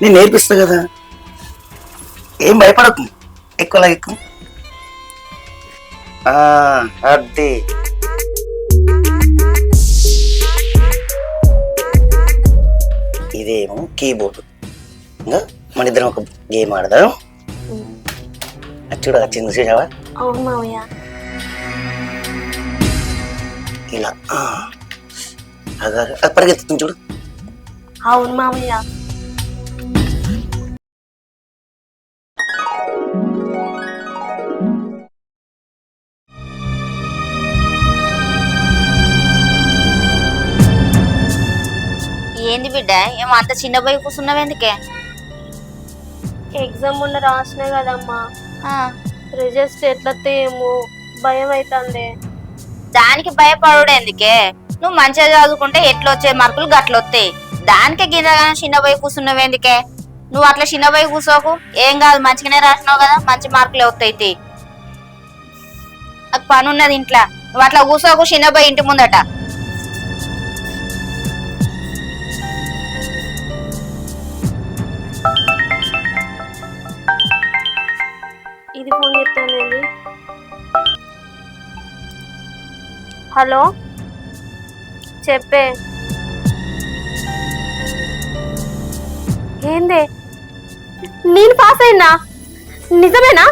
నేను నేర్పిస్తా కదా. ఏం భయపడకు. ఎక్కువలా ఎక్కువ ఆ, అది ఇదేమో కీబోర్డ్. ఇంకా మన ఇద్దరం ఒక గేమ్ ఆడదాం. చూడ వచ్చింది చూసావా? అవును మావయ్య. ఇలా. పరిగెత్తుతుంది చూడు. అవును మావయ్య. ఏంది బిడ్డ? ఏమో అంత చిన్న పోయి కూర్చున్నావు ఎందుకే? ఎగ్జామ్ మొన్న రాసినా కదమ్మా. ఆ, రిజల్ట్స్ ఎట్లా ఏమో భయం అవుతుంది దానికి భయపడుడు ఎందుకే? నువ్వు మంచిగా చదువుకుంటే ఎట్లా వచ్చే మార్కులు గట్ల వస్తాయి. దానికే గింజగానే చిన్న పోయి కూర్చున్నావు ఎందుకే? నువ్వు అట్లా చిన్న పోయి కూర్చోకు. ఏం కాదు మంచిగానే రాసినావు కదా మంచి మార్కులు వస్తాయి నాకు పని ఉన్నది ఇంట్లో. నువ్వు అట్లా కూర్చోకు చిన్న పోయి ఇంటి ముందట. చెప్తానండి హలో? చెప్పే. ఏందే? నేను పాస్ అయినా? నిజమేనా?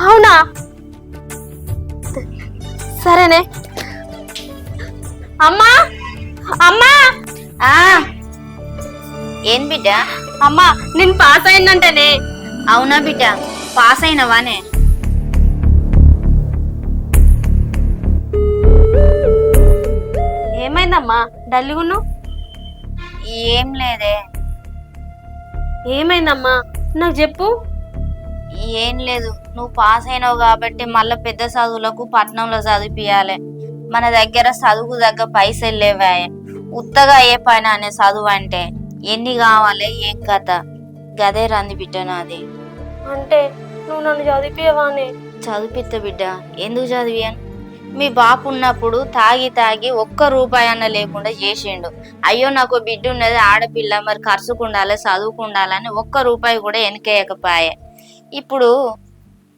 అవునా? సరేనే. అమ్మా! అమ్మా! ఆ! ఏం బిడ్డ? అమ్మా నేను పాస్ అయిందంటేనే అవునా బిడ్డ? పాస్ అయినవానే? ఏమైందమ్మా? డల్లుగున్నావు? ఏం లేదే. ఏమైందమ్మా? నాకు చెప్పు. ఏం లేదు. నువ్వు పాస్ అయినావు కాబట్టి మళ్ళీ పెద్ద చదువులకు పట్నంలో చదివిపియాలి. మన దగ్గర చదువుకు దగ్గర పైసలు లేవా. ఉత్తగా ఏ పైన అనే చదువు అంటే ఎన్ని కావాలి ఏం కథ? గదే రంది బిడ్డ నాది. అంటే నువ్వు నన్ను చదివిపోయేవానే? చదివిపిత్త బిడ్డ. ఎందుకు చదివాను మీ బాపు ఉన్నప్పుడు తాగి తాగి ఒక్క రూపాయి అన్న లేకుండా చేసిండు. అయ్యో నాకు బిడ్డ ఉన్నది ఆడపిల్ల మరి ఖర్చుకుండాలి చదువుకుండాలని ఒక్క రూపాయి కూడా వెనకేయకపాయే ఇప్పుడు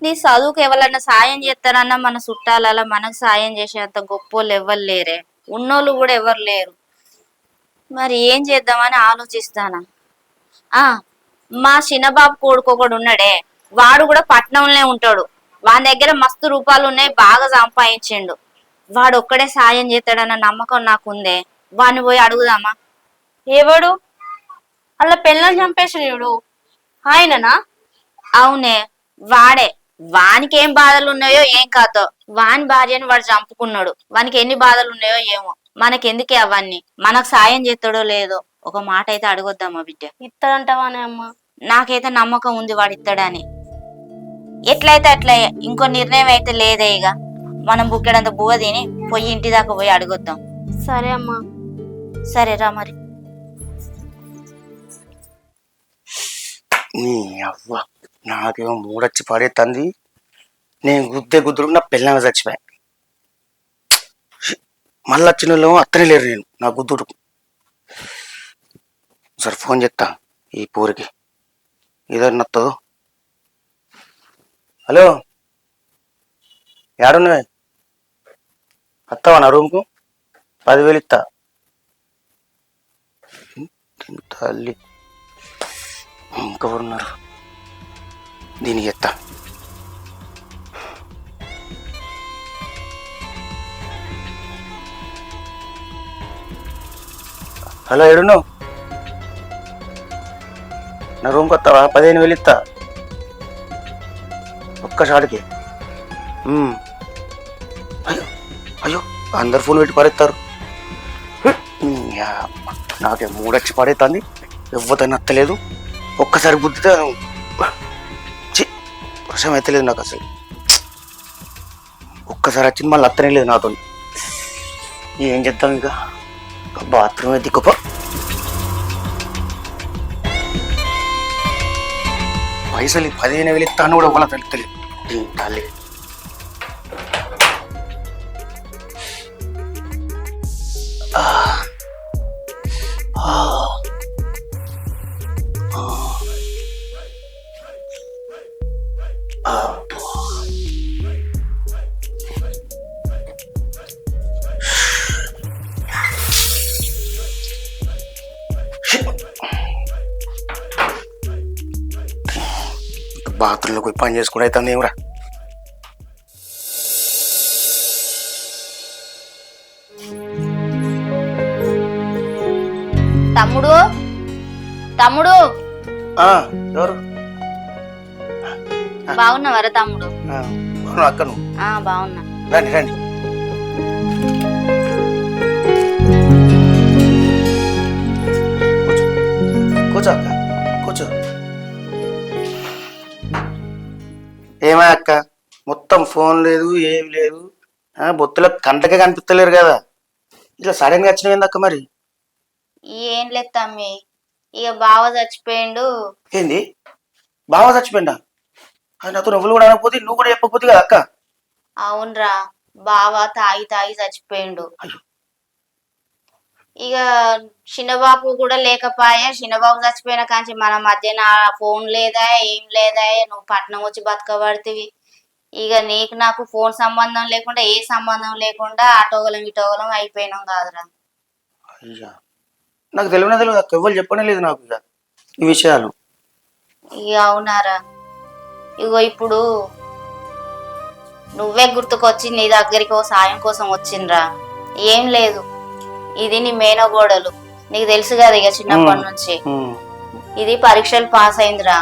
నీ చదువుకు ఎవరన్నా సాయం చేస్తారన్నా మన చుట్టాలలో మనకు సాయం చేసేంత గొప్పోళ్ళు ఎవరు లేరే. ఉన్నోళ్ళు కూడా ఎవరు లేరు. మరి ఏం చేద్దామని ఆలోచిస్తానా? ఆ మా చిన్నబాబు కొడుకు ఒకడు ఉన్నాడే. వాడు కూడా పట్నంలో ఉంటాడు. వాని దగ్గర మస్తు రూపాయలు ఉన్నాయి బాగా సంపాదించిండు. వాడు ఒక్కడే సాయం చేస్తాడన్న నమ్మకం నాకుందే. వాడిని పోయి అడుగుదామా? ఎవడు? అలా పిల్లలు చంపేసినడు ఆయననా? అవునే. వాడే. వానికి ఏం బాధలు ఉన్నాయో ఏం కాదో. వాని భార్యని వాడు చంపుకున్నాడు. వానికి ఎన్ని బాధలు ఉన్నాయో ఏమో. మనకెందుకే అవన్నీ? మనకు సాయం చేస్తాడో లేదో. ఒక మాట అయితే అడగొద్దామా బిడ్డ. ఇస్తాడంటావానే అమ్మా. నాకైతే నమ్మకం ఉంది వాడు ఇస్తాడని ఎట్లయితే అట్లా ఇంకో నిర్ణయం అయితే లేదే ఇక మనం బుక్కెడంత బువ్వ తిని పోయి ఇంటి దాకా పోయి అడగొద్దాం. సరే అమ్మా. సరేరా మరి. నీ అవ్వ నాకేమో మూడొచ్చి పడేస్తుంది నేను గుద్దే గుద్దురు నా పిల్లలు చచ్చిపోయా. మళ్ళీ వచ్చిన వాళ్ళు అత్తనే లేరు నేను నా గుద్దుడు. సరే ఫోన్ చెప్తా ఈ పూరికి. ఏదో నత్తదు. హలో? ఏడున్నాయి వస్తావా నా రూమ్కు? పదివేలు ఇస్తా తల్లి. ఇంకెవరున్నారు? దీనికి ఎత్తా హలో ఎడును నా రూమ్కి వస్తావా పదిహేను వేలు ఇస్తా ఒక్క షాట్కి. అయ్యో అయ్యో అందరు ఫోన్ పెట్టి పడేస్తారు నాకే మూడొచ్చి పడేస్తుంది ఎవ్వతో నచ్చలేదు ఒక్కసారి బుద్ధితే వర్షం అయితే నాకు అసలు. ఒక్కసారి వచ్చింది మళ్ళీ అత్తనే లేదు నాతో ఏం చేద్దాం ఇంకా? బాత్రూమ్ దిక్కుపో. పైసలు పదిహేను వేలు ఇస్తాను కూడా ఇవ్వాలి తెలుస్తలేదు తల్లి. పోయి పని చేసుకుంటే అవుతుంది ఏమరా తమ్ముడు? తమ్ముడు? ఎవరు? బాగున్నావరా తమ్ముడు? ఆ, అవును అక్క నువ్వు? ఆ బాగున్నా. రండి రండి. ఏమా అక్క? మొత్తం ఫోన్ లేదు ఏమి లేదు. ఆ, బొత్తులో కంటకే కనిపిస్తలేరు కదా. ఇట్లా సడన్గా వచ్చినవి అక్క మరి? ఏం లేదు తమ్మి. ఇక బావ చచ్చిపోయిండు. ఏంది? బాగా చచ్చిపోయిందా అది నాతో నువ్వులు కూడా అనకపోతే నువ్వు కూడా చెప్పకపోతే కదా అక్క? అవునరా. బావ తాగి తాగి చచ్చిపోయిండు. అయ్యో. ఇక చిన్నబాబు కూడా లేకపాయే చిన్నబాబు చచ్చిపోయిన కాంచి మన మధ్యన ఫోన్ లేదా ఏం లేదా నువ్వు పట్నం వచ్చి బతకబడితివి. ఇక నీకు నాకు ఫోన్ సంబంధం లేకుండా ఏ సంబంధం లేకుండా అటోగలం ఇటోగలం అయిపోయినాం కాదురా. అయ్యా నాకు తెలియనే తెలియదు చెప్పనే లేదు నాకు ఇక ఈ విషయాలు. ఇక అవునారా. ఇగో ఇప్పుడు నువ్వే గుర్తుకొచ్చి నీ దగ్గరికి ఓ సాయం కోసం వచ్చిండ్రా. ఏం లేదు. ఇది నీ మేనగోడలు నీకు తెలుసు కదా ఇక చిన్నప్పటి నుంచి. ఇది పరీక్షలు పాస్ అయిందిరా.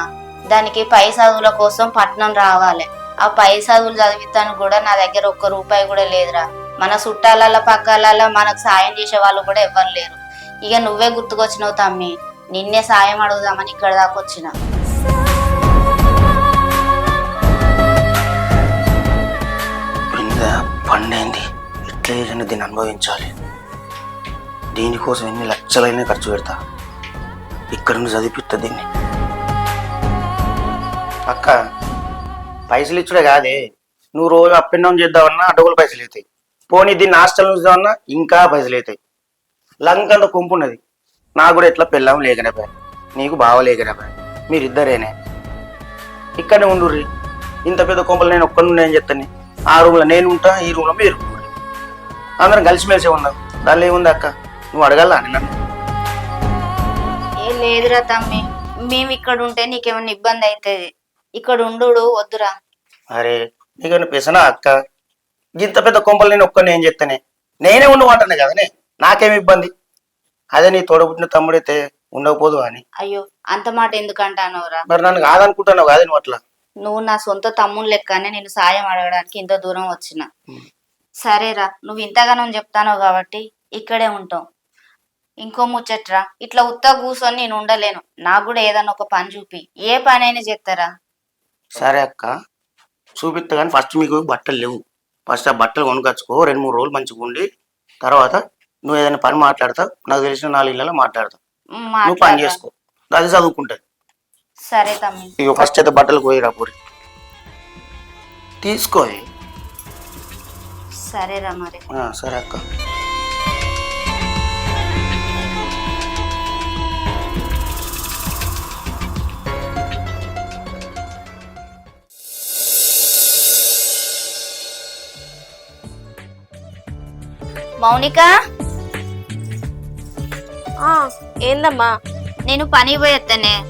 దానికి పై చదువుల కోసం పట్నం రావాలి. ఆ పై చదువులు చదివిస్తాను కూడా నా దగ్గర ఒక్క రూపాయి కూడా లేదురా. మన చుట్టాలలో పక్కలలో మనకు సాయం చేసే వాళ్ళు కూడా ఎవ్వరు లేరు. ఇక నువ్వే గుర్తుకొచ్చినావు తమ్మి. నిన్నే సాయం అడుగుదామని ఇక్కడ దాకా వచ్చిన. పండేంది? చేసిన దీన్ని అనుభవించాలి. దీనికోసం ఎన్ని లక్షలైనా ఖర్చు పెడతా? ఇక్కడ నుండి చదివిపిస్తా దీన్ని. అక్క పైసలు ఇచ్చుడే కాదే. నువ్వు రోజు అప్ అండ్ డౌన్ చేద్దామన్నా అడ్డగోలు పైసలు అవుతాయి. పోనీ దీన్ని హాస్టల్ ఉంచుదామన్నా ఇంకా పైసలు అవుతాయి. లంకంత కొంపు ఉన్నది. నాకు కూడా ఎట్లా పెళ్ళాం లేకనే నీకు బావ లేకనే మీరిద్దరేనే. ఇక్కడనే ఉండుర్రి. ఇంత పెద్ద కొంపలు నేను ఒక్కడి నుండి ఏం చెప్తాను. ఆ రూమ్లో నేను ఉంటా ఈ రూమ్లో మీరు అందరం కలిసిమెలిసే ఉన్నాం దానిలో ఏముంది అక్క? నువ్వు అడగల నన్ను? ఏ లేదురా తమ్మి. మేము ఇక్కడ ఉంటే నీకేమైనా ఇబ్బంది అవుతుంది ఇక్కడ ఉండు వద్దురా. అరే నీకన్నా పెసనా అక్క? ఇంత పెద్ద కొంపలు నేను ఒక్కడిని ఏం చెప్తానే నేనే ఉండమంటాను కదనే నాకేమి ఇబ్బంది? అదే నీ తోడబుట్టిన తమ్ముడైతే ఉండకపోదు అని. అయ్యో అంత మాట ఎందుకంటానవరా మరి నన్ను కాదనుకుంటున్నావు కాదే నువ్వు అట్లా? నువ్వు నా సొంత తమ్ముని లెక్కనే నేను సాయం అడగడానికి ఇంత దూరం వచ్చిన. సరేరా నువ్వు ఇంతగానో చెప్తాను కాబట్టి ఇక్కడే ఉంటాం. ఇంకో ముచ్చట్రా ఇట్లా ఉత్త కూర్చొని నేను ఉండలేను. నాకు కూడా ఏదైనా ఒక పని చూపి. ఏ పని అయినా చేస్తారా సరే అక్క. చూపిస్తా కానీ ఫస్ట్ మీకు బట్టలు లేవు. ఫస్ట్ ఆ బట్టలు కొనుకొచ్చుకో రెండు మూడు రోజులు మంచిగా ఉండి తర్వాత నువ్వు ఏదైనా పని మాట్లాడతావు నాకు తెలిసిన నాలుగు ఇళ్ళలో మాట్లాడతావు నువ్వు పని. చేసుకో. అది చదువుకుంటుంది. సరే తమ్మి. ఇక ఫస్ట్ అయితే బట్టలు పోయిరా పూరి. తీసుకో సరేరా మరి. సరే అక్క. మౌనిక? ఆ, ఏందమ్మా? నేను పని పోయేస్తానే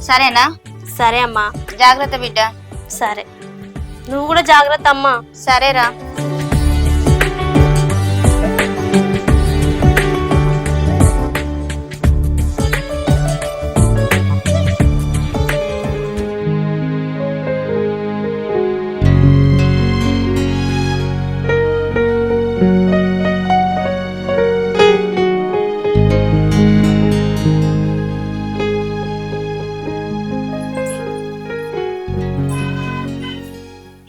సరేనా? సరే అమ్మా. జాగ్రత్త బిడ్డ. సరే. నువ్వు కూడా జాగ్రత్త అమ్మా. సరేరా.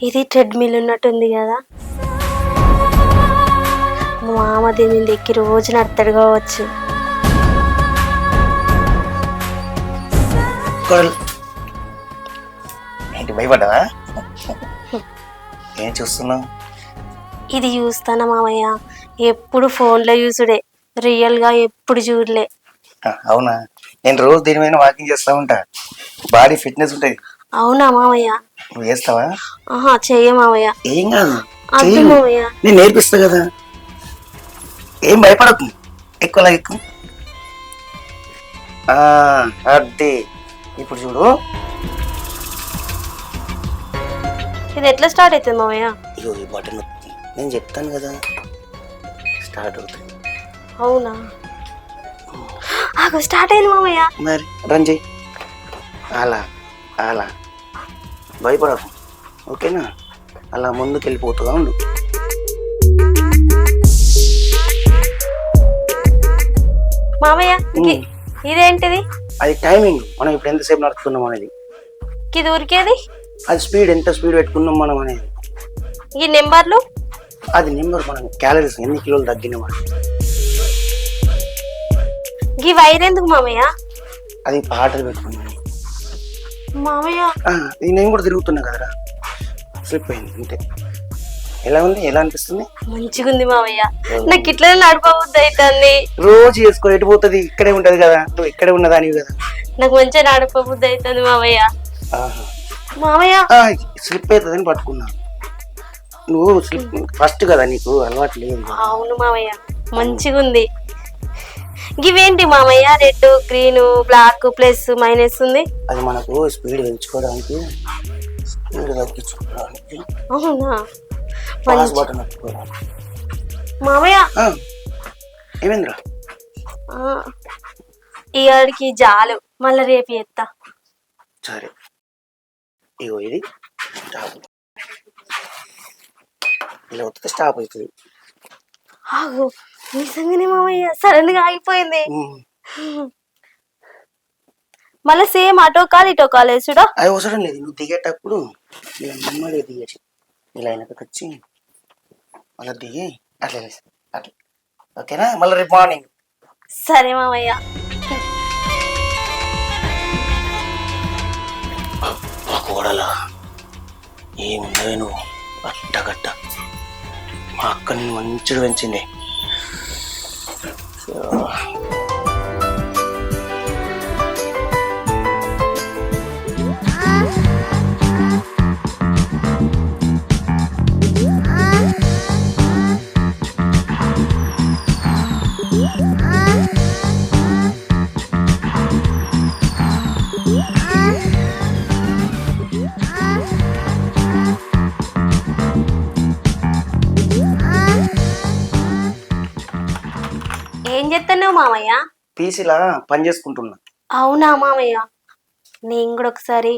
ఇది ట్రెడ్మిల్ ఉన్నట్టుంది కదా. మా మామ దీని మీద ఎక్కి రోజు నడతాడు కావచ్చు. ఏంటి భయపడ్డావా? ఏం చూస్తున్నావు? ఇది చూస్తానా మామయ్య? ఎప్పుడు ఫోన్లో చూసుడే. రియల్గా ఎప్పుడు చూడలే. అవునా? నేను రోజు దీని మీద వాకింగ్ చేస్తా ఉంటా. బాడీ ఫిట్నెస్ ఉంటుంది. అవునా మామయ్య? నువ్వు చేస్తావా ఆహా చెయ్య మామయ్య. ఏం కాదు. అద్దు చెయ్యి. మామయ్య. నేను నేర్పిస్తా కదా. ఏం భయపడకు. ఎక్కువ ఎక్కువ అది ఇప్పుడు చూడు. ఇది ఎట్లా స్టార్ట్ అవుతుంది మామయ్య? ఇగో ఈ బటన్ నొక్కు. నేను చెప్తాను కదా. స్టార్ట్ అవుతుంది. అవునా? ఆగో స్టార్ట్ అయింది మామయ్య. మరి రన్ అలా అలా భయపడకు. ఓకేనా? అలా ముందుకు వెళ్ళిపోతుందా ఉండు. మామయ్య ఇది- ఇదేంటిది? అది టైమింగ్. మనం ఇప్పుడు ఎంతసేపు నడుపుతున్నాం అనేది. ఇది ఉరికేది అది స్పీడ్ ఎంత స్పీడ్ పెట్టుకున్నాం మనం అనేది. ఈ నెంబర్లు? అది నెంబర్ మనం క్యాలరీస్ ఎన్ని కిలోలు తగ్గినాం అని. ఈ వైర్ ఎందుకు మామయ్య? అది పాటలు పెట్టుకున్నాం. మామయ్య. నేను కూడా తిరుగుతున్నా కదరా. స్లిప్ అయింది అంతే. ఎలా ఉంది? ఎలా అనిపిస్తుంది? మంచిగుంది మామయ్య. నాకు ఇట్లనే నడపబుద్ది అవుతుంది రోజు చేసుకో ఎటు పోతుంది? ఇక్కడే ఉంటది కదా. నువ్వు ఇక్కడే ఉన్నదానివి కదా? నాకు మంచిగా నడపబుద్ది అవుతుంది మామయ్య. మామయ్య. స్లిప్ అవుతుందని పట్టుకున్నా. నువ్వు స్లిప్ ఫస్ట్ కదా నీకు అలవాటు లేదు. అవును మామయ్య. మంచిగుంది. ఇవేంటి మామయ్య? Red green black plus minus ఉంది. అది మనకు స్పీడ్ పెంచుకోవడానికి స్పీడ్ తగ్గించుకోవడానికి అవునా? పాస్ బటన్ నొక్కుకోవడానికి మామయ్య? ఆ, ఏమైందిరా? ఇవాడికి జాలు. మళ్ళీ రేపు ఎత్తా సరే. ఇగో ఇది స్టాప్ ఇలా వస్తే స్టాప్ అవుతుంది. ఆగు నిజంగానే మామయ్య. సడన్గా ఆగిపోయింది. మళ్ళీ సేమ్ అటో కాల్ ఇటో కాల్ వేసుడా అది అవసరం లేదు. నువ్వు దిగేటప్పుడు ఇలా నెమ్మదిగా దిగచ్చు ఇలా వెనకకి వచ్చి మళ్ళీ దిగి అట్లా వేసి అట్లా. ఓకేనా? మళ్ళీ రేపు మార్నింగ్. సరే మామయ్య. కోడలా ఏమున్నది నువ్వు? అట్టగట్ట. మా అక్కని మంచిగా పెంచింది. సో, మామయ్య? పీసీలా పని చేసుకుంటున్నా. అవునా మామయ్య? నేను కూడా ఒకసారి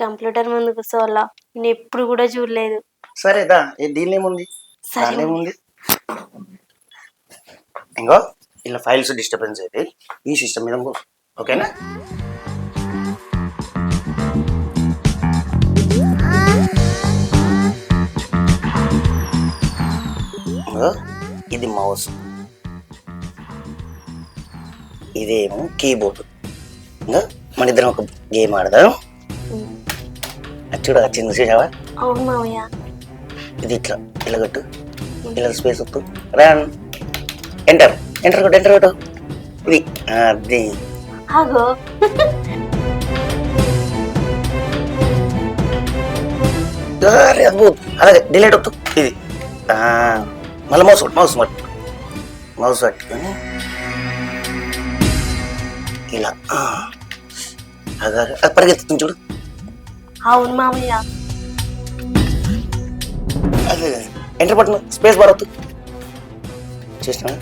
కంప్యూటర్ ముందు కూర్చోవాలా. నేను ఎప్పుడు కూడా చూడలేదు. సరేదా ఏ దీనిలో ఏముంది సరే. ఏముంది ఇంకో ఇలా ఫైల్స్ డిస్టర్బెన్స్ అయితే ఈ సిస్టమ్ మీద. ఓకేనా? ఇది మౌస్. ఇదేమో కీబోర్డ్. ఇంకా మన ఇద్దరం ఒక గేమ్ ఆడదాం. చూడ వచ్చింది చూసావా ఇది ఇట్లా ఇలా కొట్టు. ఇలా స్పేస్ వద్దు రన్. ఎంటర్ ఎంటర్ కొట్టు ఎంటర్ కొట్టు. ఇది అది. అలాగే డిలేట్ వద్దు ఇది. మళ్ళీ మౌస్ మౌస్ మౌస్ పట్టుకొని. ఇలా. అదే పరిగెత్తుతుంది చూడు అవును మామయ్య అదే ఎంటర్ పట్టు స్పేస్ బార్ చూసినా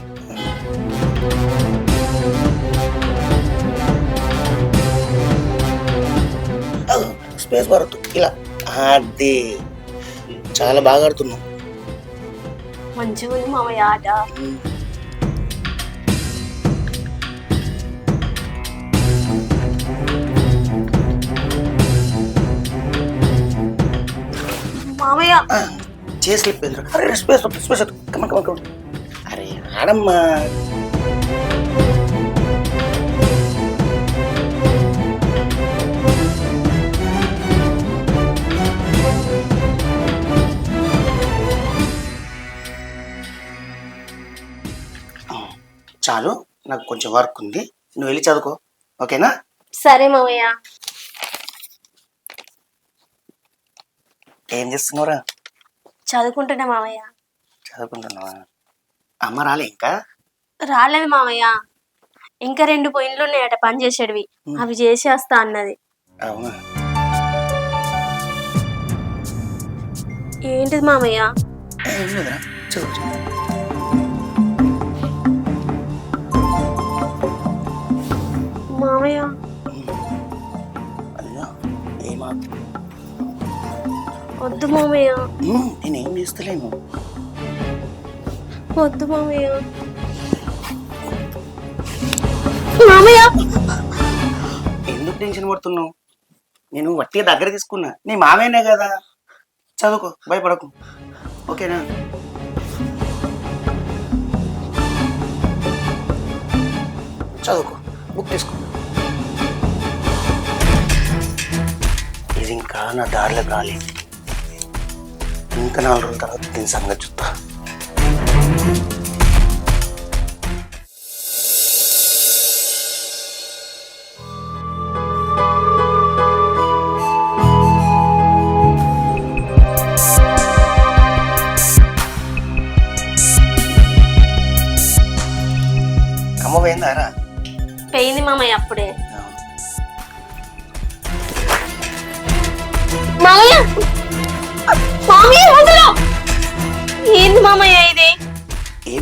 స్పేస్ బార్ వద్దు ఇలా అది చాలా బాగా ఆడుతున్నావు మంచిగా ఉంది మామయ్య ఆట మామయ్య. చేసి వెళ్ళిపోయింది అరే స్పేస్ వద్దు స్పేస్ వద్దు కమన్ కమన్ కమన్ అరే ఆడమ్మా. చాలు. నాకు కొంచెం వర్క్ ఉంది. నువ్వు వెళ్ళి చదువుకో. ఓకేనా? సరే మామయ్య. ఏం చేస్తున్నావురా? చదువుకుంటున్నా మామయ్య. చదువుకుంటున్నావా? అమ్మ రాలే ఇంకా? రాలేదు మామయ్య. ఇంకా రెండు పొయ్యిలు ఉన్నాయట పని చేసేటివి. అవి చేసి వస్తా అన్నది. అవునా? ఏంటిది మామయ్య? ఏం లేదురా చదువు చదువు. మామయ్య. అయ్యో వద్దు మామయ్య. నేనేం చేస్తలేను. వద్దు మామయ్య. మామయ్య! ఎందుకు టెన్షన్ పడుతున్నావు? నేను వట్టిగా దగ్గర తీసుకున్నా. నీ మామేనే కదా. చదువుకో భయపడకు. ఓకేనా? చదువుకో బుక్ తీసుకో. ఇది ఇంకా నా దారిలో కాలేదు ఇంకా నాలుగు రోజుల తర్వాత దీని సంగతి చూస్తా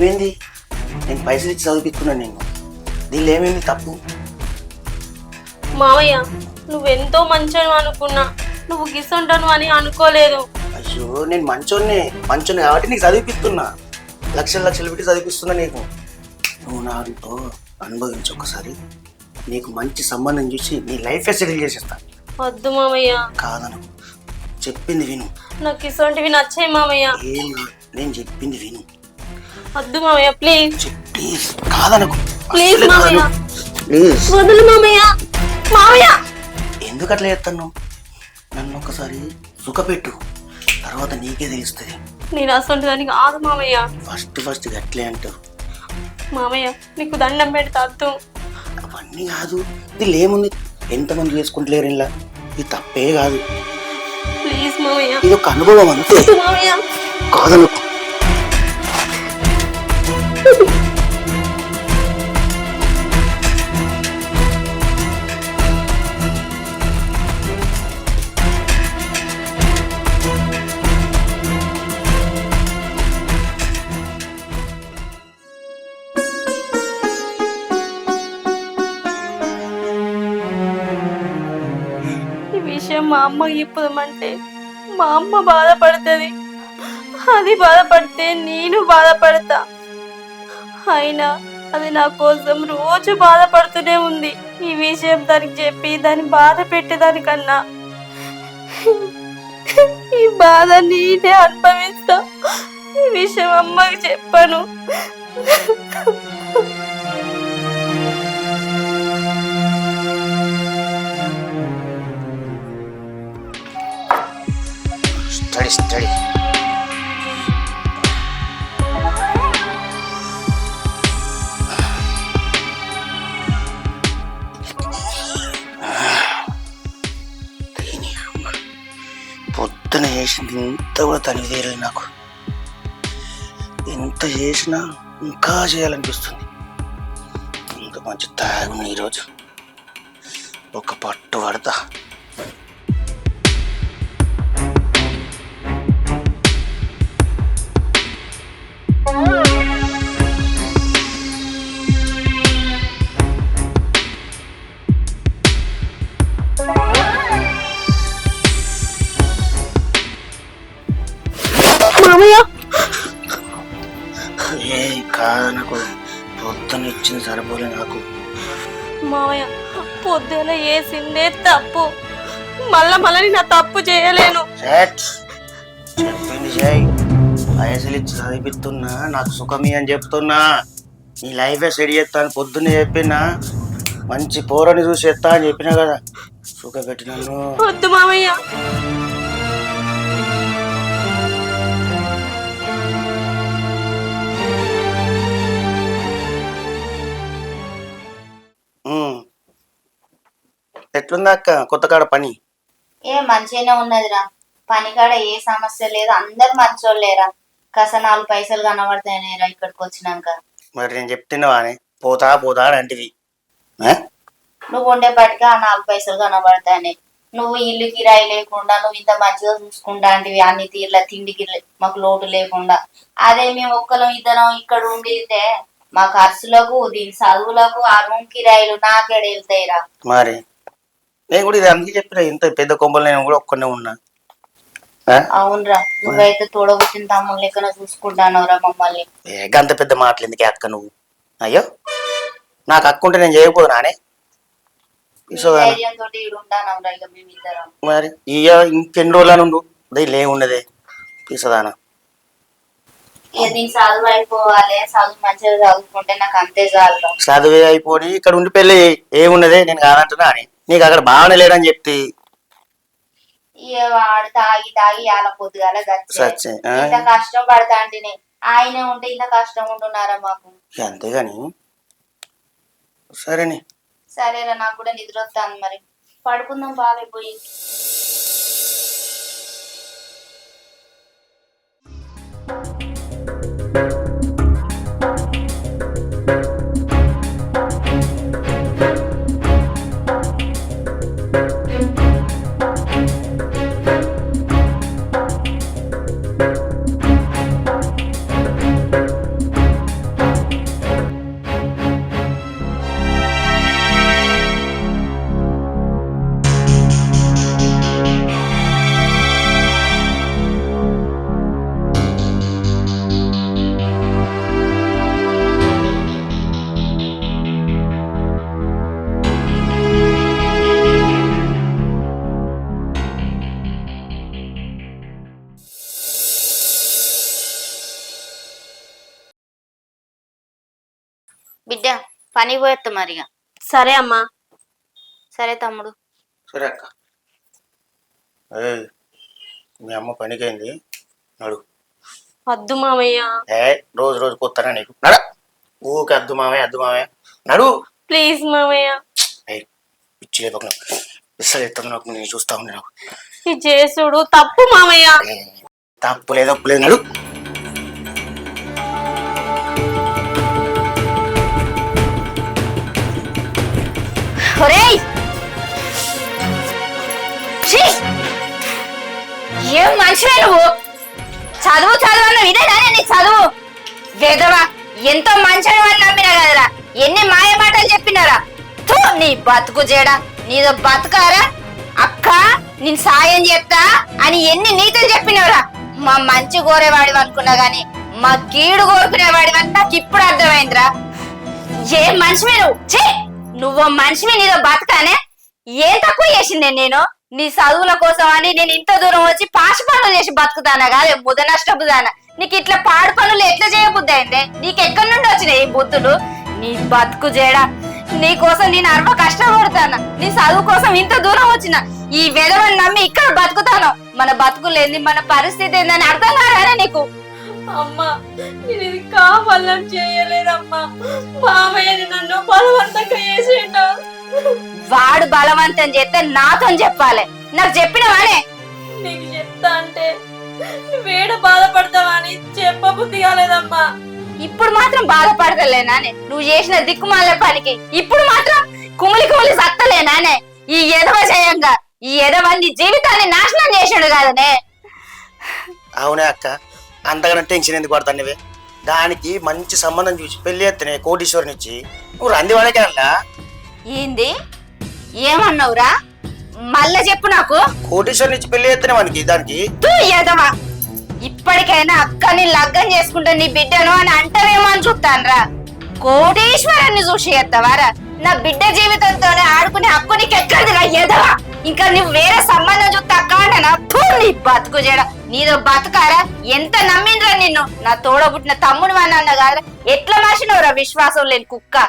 ఏమైంది నేను పైసలు ఇచ్చి చదివిస్తున్నాను నేను దీనిలో ఏమైంది తప్పు? మామయ్య నువ్వెంతో మంచోను అనుకున్నా. నువ్వు గిసుంటాను అని అనుకోలేదు. అయ్యో నేను మంచోన్నే. మంచోని కాబట్టి నీకు చదివిపిస్తున్నా. లక్షలు లక్షలు పెట్టి చదివిపిస్తున్నా నీకు. నువ్వు నాతో అనుభవించి ఒకసారి నీకు మంచి సంబంధం చూసి నీ లైఫ్ సెటిల్ చేసేస్తా. వద్దు మామయ్య కాదను చెప్పింది విను. నాకు ఇసొంటివి నచ్చాయి మామయ్య ఏం కాదు. నేను చెప్పింది విను. వద్దు మామయ్య ప్లీజ్ ప్లీజ్ కాదనకు. అస్సలే మామయ్య. కాదను. ప్లీజ్. వదులు మామయ్య. మామయ్య. ఎందుకు అట్లా చేస్తాను నన్ను ఒకసారి సుఖపెట్టు. తర్వాత నీకే తెలుస్తుంది నేను అసలు దానికి కాదు మామయ్య. ఫస్ట్ ఫస్ట్ అట్లే అంటారు. మామయ్య నీకు దండం పెడతా వద్దు. అవన్నీ కాదు. ఇది ఏముంది? ఎంతమంది చేసుకుంటలేరు ఇలా. ఇది తప్పే కాదు. ప్లీజ్ మామయ్య. ఇది ఒక అనుభవం అంతే. వద్దు మామయ్య. కాదను అమ్మకి చెప్పుదామంటే మా అమ్మ బాధపడుతుంది. అది బాధపడితే నేను బాధపడతా. అయినా అది నా కోసం రోజు బాధపడుతూనే ఉంది. ఈ విషయం దానికి చెప్పి దాన్ని బాధ పెట్టేదానికన్నా ఈ బాధ నేనే అనుభవిస్తా. ఈ విషయం అమ్మకి చెప్పను. స్టడీ స్టడీ పొద్దున చేసింది ఇంత కూడా తనివి తీరలేదు నాకు. ఎంత చేసినా ఇంకా చేయాలనిపిస్తుంది. ఇంత మంచి తాగుంది ఈరోజు. ఒక పట్టు పడతా. పొద్దున వేసిందే తప్పు? మళ్ళా మళ్ళీ నా తప్పు చేయలేను. చెప్పింది ఇచ్చి చదివిస్తున్నా నాకు సుఖమి అని చెప్తున్నా. నీ లైఫే సెట్ చేస్తాను పొద్దున్నే చెప్పినా మంచి పోరని చూసి ఎత్తా అని చెప్పినా కదా. సుఖ పెట్టినాను వద్దు మామయ్య. ఎట్లుందా అక్క కొత్త కాడ పని? ఏ మంచిగానే ఉన్నదిరా. పని కాడ ఏ సమస్య లేదు. అందరు మంచోళ్ళేరా. కాస్త నాలుగు పైసలు కనబడతాయిరా ఇక్కడికి వచ్చినాక మరి నేను చెప్తున్నావా అని పోతా పోతా అని అంటివి. ఆ? నువ్వు ఉండేపాటికి ఆ నాలుగు పైసలు కనబడతాయి నువ్వు ఇల్లు కిరాయి లేకుండా నువ్వు ఇంత మంచిగా చూసుకుంటా అంటివి. అన్ని తీర్ల తిండికి లే- మాకు లోటు లేకుండా. అదే మేము ఒక్కరం ఇద్దరం ఇక్కడ ఉండితే మా ఖర్చులకు దీని చదువులకు ఆ రూమ్ కిరాయిలు నాకేడ వెళ్తాయిరా. మరి? నేను కూడా ఇది అందుకే చెప్పిన ఇంత పెద్ద కొమ్మలు నేను కూడా ఒక్కనే ఉన్నా? అవునరా నువ్వైతే తోడబుట్టిన తమ్ముడు లెక్కన చూసుకుంటానవరా మమ్మల్ని. ఏ గంత పెద్ద మాటలు ఎందుకే అక్క నువ్వు? అయ్యో నాకు అక్క ఉంటే నేను చేయకపోదునానే పిసోదానా ధైర్యంతో ఉంటానవరా ఇక మేమిద్దరం. మరి ఇయ్య ఇంకెన్ని రోజుల నుండు దీనిలో ఏమున్నది పిసదానా ఇక చదువు అయిపోవాలి చదువు మంచిగా చదువుకుంటే నాకు అంతే చాలురా. చదివే అయిపోయి ఇక్కడ ఉండి పెళ్ళి ఏమున్నదే నేను కాదంటున్నా అని. నీకు అక్కడ బాగానే లేడని చెప్తే వాడు తాగి తాగి అలా పొద్దుగాల సచ్చే? ఇంత కష్టం పడతా అంటేనే ఆయనే ఉంటే ఇంత కష్టం ఉంటున్నారా మాకు? అంతేగాని. సరేనే. సరేరా నాకు కూడా నిద్ర వస్తాను మరి. పడుకుందాం బాగా పోయి. పని పోయేస్తా మరిగా. సరే అమ్మా. సరే తమ్ముడు. సరే అక్క. ఏయ్, మీ అమ్మ పనికైంది. నడు. వద్దు మామయ్య. ఏ రోజు రోజు కొత్తనా నీకు? నడ. ఊకే అద్దు మావే అద్దు మావే నడు. ప్లీజ్ మామయ్య. పిచ్చి లేపకు పిస్సలు ఎత్తాను నాకు నేను చూస్తా ఉన్నా నాకు. ఈ చేసుడు. తప్పు మామయ్య. తప్పు లేదు తప్పు లేదు. నడు. ఏం మనిషివే నువ్వు? చదువు చదువు అన్న ఇదేనా నీ చదువు. విధవా ఎంతో మంచిని అని నమ్మినా కదరా. ఎన్ని మాయ మాటలు చెప్పినారా? థూ, నీ బతుకు జేడ నీదో బతుకారా? అక్క నేను సాయం చేస్తా అని ఎన్ని నీతులు చెప్పినవరా? మా మంచి కోరేవాడివి అనుకున్నా గాని మా కీడు కోరుకునేవాడి నాకు ఇప్పుడు అర్థమైందిరా. ఏ మనిషి నువ్వు? చే నువ్వు మనిషి నీదో బతకానే? ఏం తక్కువ చేసిందే నేను? నీ చదువుల కోసం అని నేను ఇంత దూరం వచ్చి పాష పనులు చేసి బతుకుతానా కాదే? ముద నష్టపుదానా నీకు ఇట్లా పాడు పనులు ఎట్లా చేయబుద్ధి అయిందే నీకు ఎక్కడి నుండి వచ్చినాయి ఈ బుద్ధులు? నీ బతుకు చేయడా నీ కోసం నేను అరవ కష్టపడతాను? నీ చదువు కోసం ఇంత దూరం వచ్చిన? ఈ వెధవని నమ్మి ఇక్కడ బతుకుతాను? మన బతుకులేంది మన పరిస్థితి ఏందని అర్థం కాదా నీకు? అమ్మా నేను ఇది కావాలని చేయలేదమ్మా. మామయ్యని నన్ను బలవంతంగా చేసిండు. వాడు బలవంతం చేస్తే నాతో చెప్పాలి. నాకు చెప్పినవానే. నీకు చెప్తా అంటే వేడ బాధపడతావని చెప్పబుద్ధి కాలేదమ్మా. ఇప్పుడు మాత్రం బాధపడతలేనానే నువ్వు చేసిన దిక్కుమాల పనికి ఇప్పుడు మాత్రం కుమిలి కుమిలి సత్తలేనానే ఈ ఎదవ చేయంగా ఈ ఎదవ నీ జీవితాన్ని నాశనం చేసాడు కాదనే. అవునే అక్క అంతగానో టెన్షన్ ఎందుకు పడతాను నువ్వే దానికి మంచి సంబంధం చూసి పెళ్ళి ఎత్తనే కోటీశ్వరుని ఇచ్చి నువ్వు రంది వాడకే అలా? ఏంది? ఏమన్నావురా? మళ్ళా చెప్పు నాకు. కోటీశ్వరుని ఇచ్చి పెళ్ళి ఎత్తనే మనకి దానికి. తూ ఎదవా. ఇప్పటికైనా అక్కని లగ్గం చేసుకుంటే నీ బిడ్డను అని అంటావేమో అని చూస్తానురా. కోటేశ్వరాన్ని చూసి ఎత్తవారా? నా బిడ్డ జీవితంతోనే ఆడుకునే హక్కు నీకు ఎక్కడిదిరా ఎదవా? ఇంకా నువ్వు వేరే సంబంధం చూస్తే అక్క ఫు, నీ బతుకు చేయడ నీదో బతుకారా? ఎంత నమ్మిండ్రా నిన్ను? నా తోడబుట్టిన తమ్ముడు అని అన్న కాదురా ఎట్లా మార్చినవురా విశ్వాసం లేని కుక్క.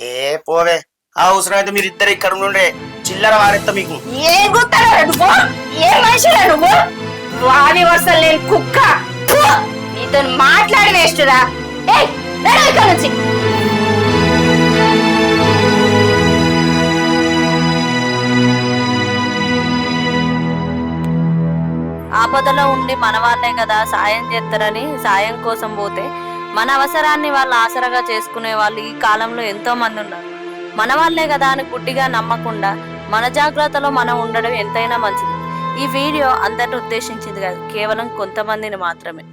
ఏ పోవే. ఆ అవసరం అయితే మీరు ఇద్దరు ఇక్కడ ఉండే చిల్లర వారెత్తా మీకు. ఏ గుర్తారా నువ్వు? ఏ మనిషిరా నువ్వు? వరుసలు కుక్క. ఫు, నీతో మాట్లాడి వేస్టురా ఏయ్ నడు ఇక్కడ నుంచి. ఆపదలో ఉండి మన వాళ్ళే కదా సాయం చేస్తారని సాయం కోసం పోతే మన అవసరాన్ని వాళ్ళు ఆసరగా చేసుకునే వాళ్ళు ఈ కాలంలో ఎంతో మంది ఉన్నారు. మన వాళ్ళే కదా అని గుడ్డిగా నమ్మకుండా మన జాగ్రత్తలో మనం ఉండడం ఎంతైనా మంచిది. ఈ వీడియో అందరిని ఉద్దేశించింది కాదు కేవలం కొంతమందిని మాత్రమే.